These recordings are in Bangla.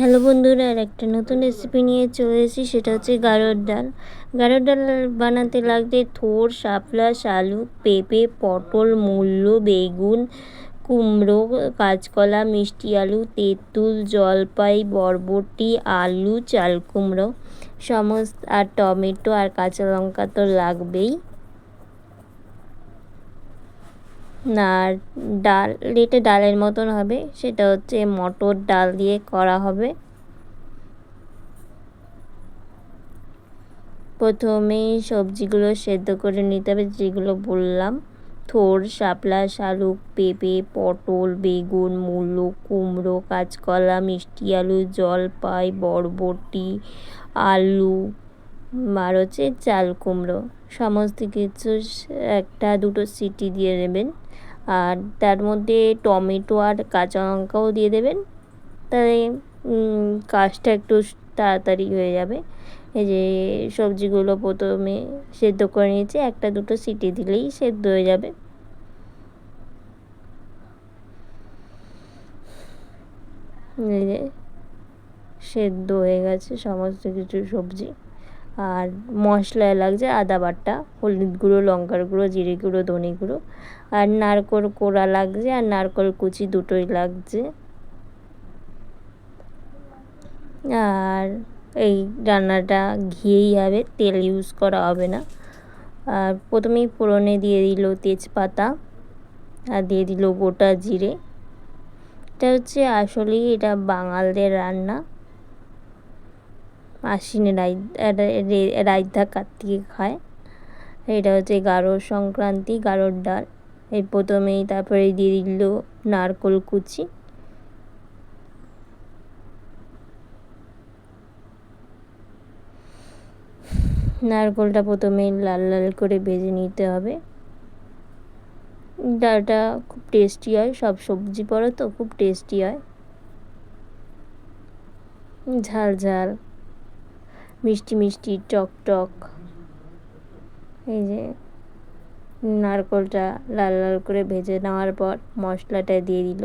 হ্যালো বন্ধুরা, আর একটা নতুন রেসিপি নিয়ে চলে এসেছি, সেটা হচ্ছে গাড়োর ডাল। গাড়োর ডাল বানাতে লাগবে থোর, শাপলা শালু পেঁপে, পটল, মূল্য, বেগুন, কুমড়ো, কাঁচকলা, মিষ্টি আলু, তেঁতুল, জলপাই, বরবটি, আলু, চাল কুমড়ো, সমস্ত, আর টমেটো আর কাঁচা লঙ্কা তো লাগবেই। আর ডাল এটা ডালের মতন হবে। সেটা হচ্ছে মটর ডাল দিয়ে করা হবে। প্রথমে সবজিগুলো সেদ্ধ করে নিতে হবে, যেগুলো বললাম। থোর শাপলা শালুক, পেঁপে, পটল, বেগুন, মূলো, কুমড়ো, কাঁচকলা, মিষ্টি আলু, জলপাই, বরবটি, আলু, আর হচ্ছে চাল কুমড়ো। সমস্ত কিছু একটা দুটো সিটি দিয়ে দেবেন আর তার মধ্যে টমেটো আর কাঁচা লঙ্কাও দিয়ে দেবেন। তাহলে কাজটা একটু তাড়াতাড়ি হয়ে যাবে। এই যে সবজিগুলো প্রথমে সেদ্ধ করে নিয়েছি, একটা দুটো সিটি দিলেই সেদ্ধ হয়ে যাবে। সেদ্ধ হয়ে গেছে সমস্ত কিছু সবজি। আর মশলা লাগছে আদা বাটা, হলুদ গুঁড়ো, লঙ্কার গুঁড়ো, জিরে গুঁড়ো, ধনে গুঁড়ো। আর নারকোল কোড়া লাগছে আর নারকোল কুচি দুটোই লাগছে। আর এই রান্নাটা ঘিয়েই হবে, তেল ইউজ করা হবে না। আর প্রথমেই ফোড়নে দিয়ে দিল তেজপাতা আর দিয়ে দিল গোটা জিরে। এটা হচ্ছে আসলেই এটা বাঙালদের রান্না। আশ্বিনে রাইধা কার্তিকে খায় এটা হচ্ছে গারো সংক্রান্তি, গারোর ডাল। এই প্রথমেই তারপরে দিয়ে দিল নারকোল কুচি। নারকোলটা প্রথমে লাল লাল করে ভেজে নিতে হবে। ডালটা খুব টেস্টি হয়, সব সবজি পড়ে তো, খুব টেস্টি হয়। ঝাল ঝাল। মিষ্টি মিষ্টি, টক টক। এই যে নারকলটা লাল লাল করে ভেজে নেওয়ার পর মশলাটা দিয়ে দিল।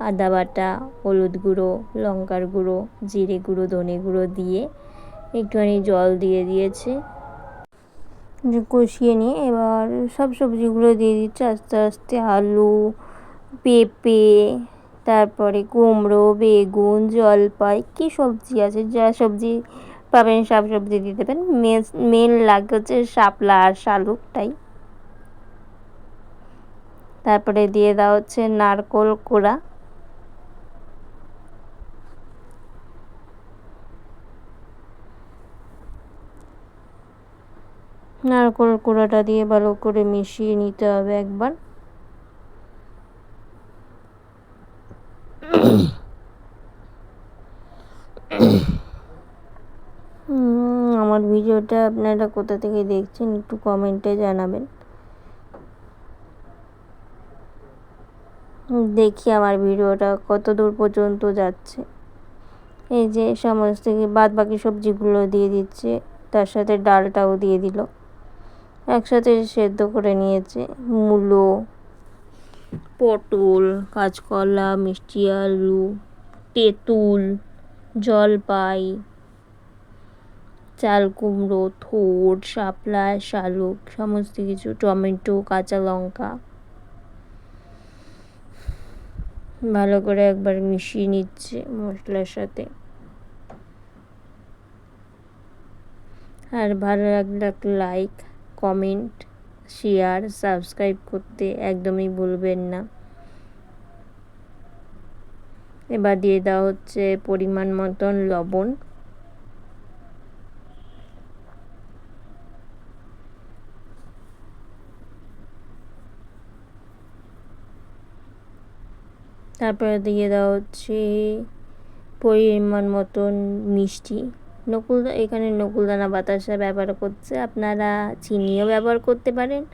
আদা বাটা, হলুদ গুঁড়ো, লঙ্কার গুঁড়ো, জিরে গুঁড়ো, ধনে গুঁড়ো দিয়ে একটুখানি জল দিয়ে দিয়েছে। কষিয়ে নিয়ে এবার সব সবজিগুলো দিয়ে দিচ্ছে আস্তে আস্তে আলু, পেঁপে, তারপরে কুমড়ো, বেগুন, জলপাই, কী সবজি আছে? যা সবজি পাবেন সব সবজি দিয়ে দেবেন। মেন লাগে হচ্ছে শাপলা আর শালুকটাই তারপরে দিয়ে দেওয়া হচ্ছে নারকোল কোড়া। নারকোল কোড়াটা দিয়ে ভালো করে মিশিয়ে নিতে হবে একবার। আমার ভিডিওটা আপনারা কোথা থেকে দেখছেন একটু কমেন্টে জানাবেন। দেখি আমার ভিডিওটা কত দূর পর্যন্ত যাচ্ছে। এই যে সমস্ত বাদ বাকি সবজিগুলো দিয়ে দিচ্ছে, তার সাথে ডালটাও দিয়ে দিল। একসাথে সেদ্ধ করে নিয়েছে, মূলো, পটল, কাঁচকলা, মিষ্টি আলু, তেঁতুল, জলপাই চাল, কুমড়ো থোড় শাপলা, শালুক, সমস্ত কিছু, টমেটো, কাঁচা লঙ্কা। ভালো করে একবার মিশিয়ে নিচ্ছে মশলার সাথে। আর ভালো লাগলে লাইক কমেন্ট শেয়ার সাবস্ক্রাইব করতে একদমই ভুলবেন না। এবার দিয়ে দেওয়া হচ্ছে পরিমাণ মতন লবণ। তারপরে দিয়ে দেওয়া হচ্ছে পরিমাণ মতন মিষ্টি। নকুল এখানে নকুলদানা বাতাসা ব্যবহার করছে। আপনারা চিনিও ব্যবহার করতে পারেন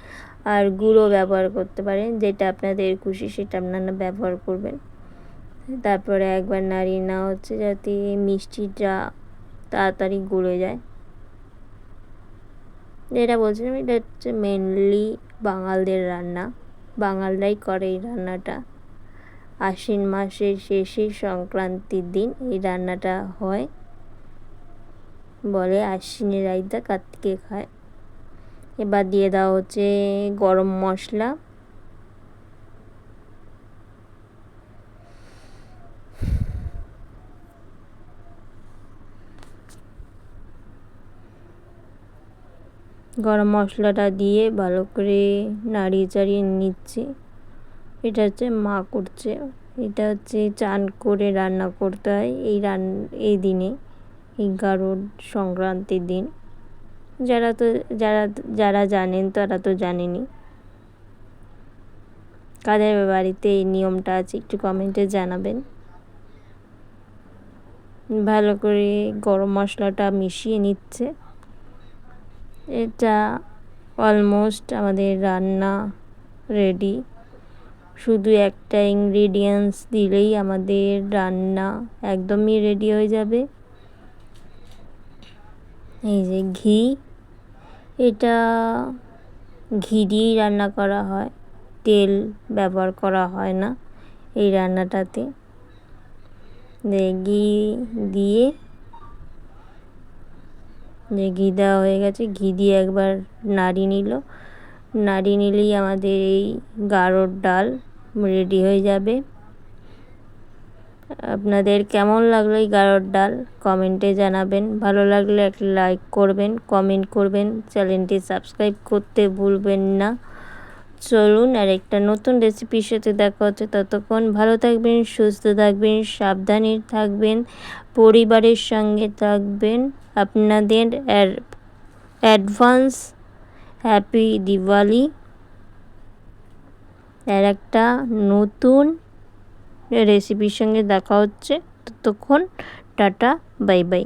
আর গুঁড়ো ব্যবহার করতে পারেন। যেটা আপনাদের খুশি সেটা আপনারা ব্যবহার করবেন। তারপরে একবার নাড়িয়ে নেওয়া হচ্ছে যাতে মিষ্টিটা তাড়াতাড়ি গলে যায়। যেটা বলছিলাম, এটা হচ্ছে মেনলি বাঙালদের রান্না। বাঙালরাই করে এই রান্নাটা। আশ্বিন মাসের শেষে সংক্রান্তির দিন। এই রান্নাটা হয়, বলে আশ্বিনের রাইতা কার্তিকে খায়। এবার দিয়ে দেওয়া হচ্ছে গরম মশলা। গরম মশলাটা দিয়ে ভালো করে নাড়িয়ে চাড়িয়ে নিচ্ছে। এটা হচ্ছে মা করছে। এটা হচ্ছে চান করে রান্না করতে হয় এই রান, এই দিনে, এই গারুর সংক্রান্তির দিন। যারা তো, যারা যারা জানেন তারা তো জানেনি। কাদের বাড়িতে এই নিয়মটা আছে একটু কমেন্টে জানাবেন। ভালো করে গরম মশলাটা মিশিয়ে নিচ্ছে। এটা অলমোস্ট আমাদের রান্না রেডি শুধু একটা ইনগ্রিডিয়েন্টস দিলেই আমাদের রান্না একদমই রেডি হয়ে যাবে। এই যে ঘি, এটা ঘি দিয়েই রান্না করা হয়, তেল ব্যবহার করা হয় না এই রান্নাটাতে। ঘি দিয়ে, যে ঘি দেওয়া হয়ে গেছে, ঘি দিয়ে একবার নাড়ি নিল। নাড়ি নিলেই আমাদের এই গাঢ়র ডাল রেডি হয়ে যাবে। আপনাদের কেমন লাগল এই গাঢ়র ডাল? কমেন্টে জানাবেন। ভালো লাগলে একটা লাইক করবেন, কমেন্ট করবেন। চ্যানেলটি সাবস্ক্রাইব করতে ভুলবেন না। চলুন আর একটা নতুন রেসিপির সাথে দেখা হচ্ছে। ততক্ষণ ভালো থাকবেন, সুস্থ থাকবেন, সাবধানে থাকবেন, পরিবারের সঙ্গে থাকবেন। আপনাদের অ্যাডভান্স হ্যাপি দিওয়ালি আর একটা নতুন রেসিপির সঙ্গে দেখা হচ্ছে। ততক্ষণ টাটা বাই বাই